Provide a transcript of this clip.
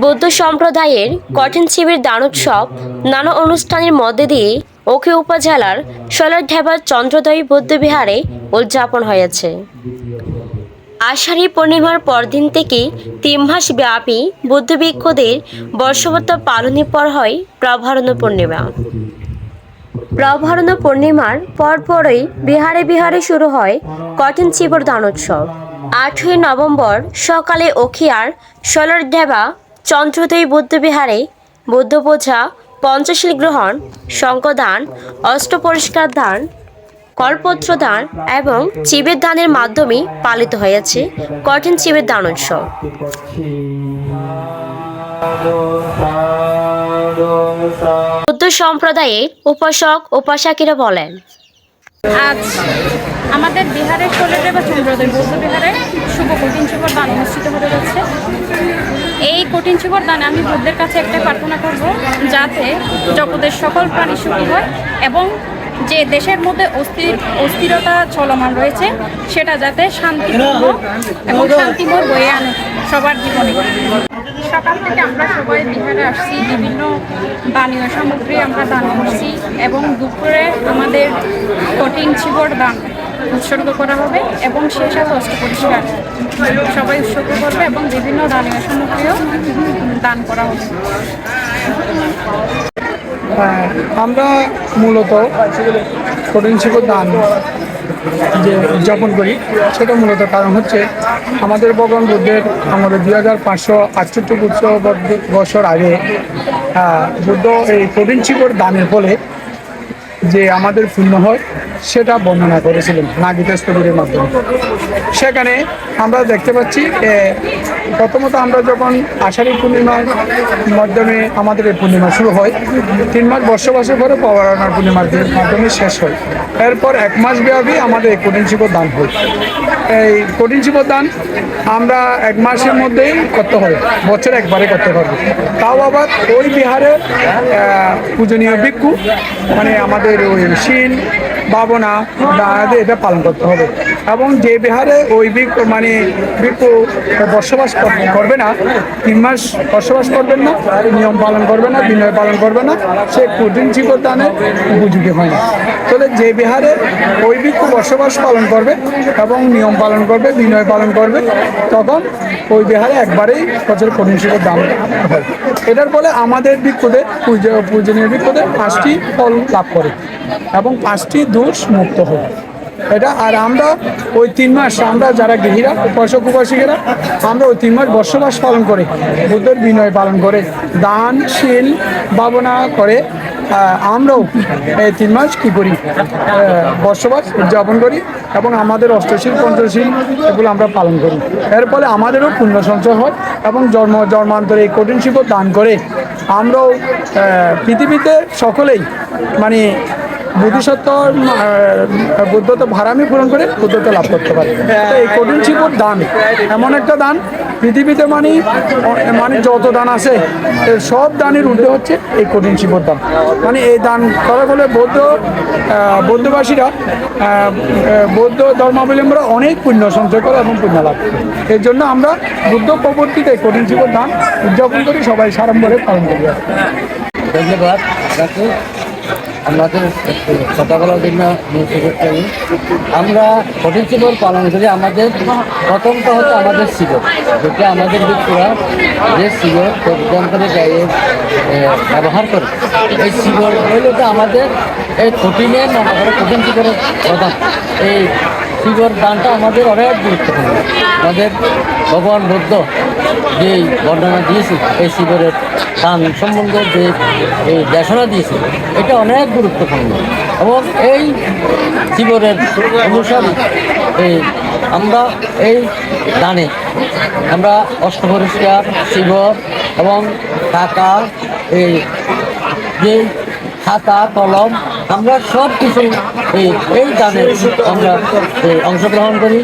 বৌদ্ধ সম্প্রদায়ের কঠিন শিবির দানোৎসব নানা অনুষ্ঠানের মধ্যে দিয়ে ওখি উপজেলার শৈলঢেবা চন্দ্রদয়ী বৌদ্ধবিহারে উদযাপন হয়েছে। আষাঢ়ি পূর্ণিমার পরদিন থেকে তিন মাস ব্যাপী বৌদ্ধ বুদ্ধভিক্ষুদের বর্ষবত পালনের পর হয় প্রভারণ পূর্ণিমা। প্রভারণ পূর্ণিমার পরপরই বিহারে বিহারে শুরু হয় কঠিন শিবর দানোৎসব আটই নভেম্বর সকালে ওখিয়ার ষোলর দেবা চন্দ্রোদয় বুদ্ধবিহারে বুদ্ধ বোঝা পঞ্চশীল গ্রহণ শঙ্কদান অষ্ট পরিষ্কার দান কলপত্র দান এবং চিবের দানের মাধ্যমে পালিত হয়েছে কঠিন চিবের দান উৎসব সম্প্রদায়ের উপাসক, উপাসকেরা বলেন, আজ আমাদের বিহারের ষোলোটা বা চন্দ্রোদয় বৌদ্ধ বিহারে শুভ কঠিন শিবর দান অনুষ্ঠিত হতে যাচ্ছে। এই কঠিন শিবর দানে আমি বুদ্ধের কাছে একটা প্রার্থনা করব, যাতে জগতের সকল প্রাণী সুখী হয় এবং যে দেশের মধ্যে অস্থির অস্থিরতা চলমান রয়েছে, সেটা যাতে শান্তিপূর্ণ এবং শান্তিময় বয়ে আনে সবার জীবনে। সকাল থেকে আমরা সবাই বিহারে আসছি বিভিন্ন দানীয় সামগ্রী আমরা দান করছি এবং দুপুরে আমাদের কঠিন শিবর দান উৎসর্গ করা হবে এবং সেই সাথে অস্ত্র পরিষ্কার। সবাই উৎসর্গ করবে এবং বিভিন্ন দানীয় সামগ্রীও দান করা হবে। হ্যাঁ, আমরা মূলত কঠিন শিকড় দান যে উদযাপন করি সেটা মূলত কারণ হচ্ছে আমাদের ভগবান বুদ্ধের আমাদের দুই হাজার পাঁচশো আটষট্টি বছর আগে বুদ্ধ এই কঠিন শিকড় দানের ফলে যে আমাদের পূর্ণ হয়, সেটা বর্ণনা করেছিলেন নাগিতা স্তবীরের মাধ্যমে। সেখানে আমরা দেখতে পাচ্ছি প্রথমত আমরা যখন আষাঢ়ী পূর্ণিমার মাধ্যমে আমাদের এই পূর্ণিমা শুরু হয় তিন মাস বর্ষবাসের পরে পবরানার পূর্ণিমার মাধ্যমে শেষ হয়। এরপর এক মাস ব্যাপী আমাদের এই কঠিন শিকড় দান হয়। এই কঠিন শিকড় দান আমরা এক মাসের মধ্যেই করতে হয় বছরে একবারে করতে পারব। তাও আবার ওই বিহারে আহ, পূজনীয় ভিক্ষু মানে আমাদের ওই শিল দাঁড়াতে এটা পালন করতে হবে। এবং যে বিহারে ওই ভিক্ষু মানে ভিক্ষু বসবাস করবে না, তিন মাস বসবাস করবেন না, নিয়ম পালন করবে না বিনয় পালন করবে না, সে কঠিন শিকড় দানের উপযোগী হয় না। তাহলে যে বিহারে ওই ভিক্ষু বসবাস পালন করবে এবং নিয়ম পালন করবে, বিনয় পালন করবে। তখন ওই বিহারে একবারেই বছর কঠিন দান হয় এটার ফলে আমাদের ভিক্ষুদের পূজা, পূজনীয় ভিক্ষুদের পাঁচটি ফল লাভ করে এবং পাঁচটি দোষ মুক্ত হয়। এটা আর আমরা ওই তিন মাস, আমরা যারা গৃহীরা, উপাসক, উপাসিকেরা, আমরা ওই তিন মাস বর্ষবাস পালন করে, বুদ্ধের বিনয় পালন করে, দান, শীল, ভাবনা করে আমরাও এই তিন মাস কী করি? বসবাস, উদযাপন করি এবং আমাদের অষ্টশীল পঞ্চশীল এগুলো আমরা পালন করি। এর ফলে আমাদেরও পুণ্য সঞ্চয় হয় এবং জন্ম, জন্মান্তরে এই কঠিন শিল্প দান করে। আমরাও পৃথিবীতে সকলেই মানে বুদ্ধিসত্ত্ব বুদ্ধ তো ভাড়ামি পূরণ করে বুদ্ধত্ব লাভ করতে পারে। এই কঠিন শিবর দান, এমন একটা দান, পৃথিবীতে মানে মানে যত দান আছে সব দানের ঊর্ধ্বে হচ্ছে এই কঠিন শিবর দান। মানে এই দান করার ফলে বৌদ্ধ বৌদ্ধবাসীরা বৌদ্ধ ধর্মাবলম্বীরা অনেক পুণ্য সঞ্চয় করে এবং পুণ্য লাভ করে। এর জন্য আমরা বুদ্ধ প্রবর্তিতে কঠিন শিবর দান উদযাপন করি, সবাই সারম্বরে পালন করি। ধন্যবাদ আমাদের কথা বলার জন্য। আমরা কঠিন শিবর পালন করি, আমাদের প্রথমত হচ্ছে আমাদের শিবর যেটা আমাদের ব্যক্তিরা যে শিবর যন্ত্রে গায়ে ব্যবহার করে। এই শিবর হইলে আমাদের এই কঠিনের করে কঠিন শিবরের প্রধান। এই শিবর দানটা আমাদের অনেক গুরুত্বপূর্ণ। আমাদের ভগবান বুদ্ধ যেই বর্ণনা দিয়েছে, এই শিবরের দান সম্বন্ধে যে এই দেশনা দিয়েছে, এটা অনেক গুরুত্বপূর্ণ। এবং এই শিবরের অনুসারী, এই আমরা এই দানে আমরা অষ্টপরিষ্কার শিবর এবং টাকা এই যে খাতা, কলম আমরা সব কিছু এই দানে আমরা অংশগ্রহণ করি।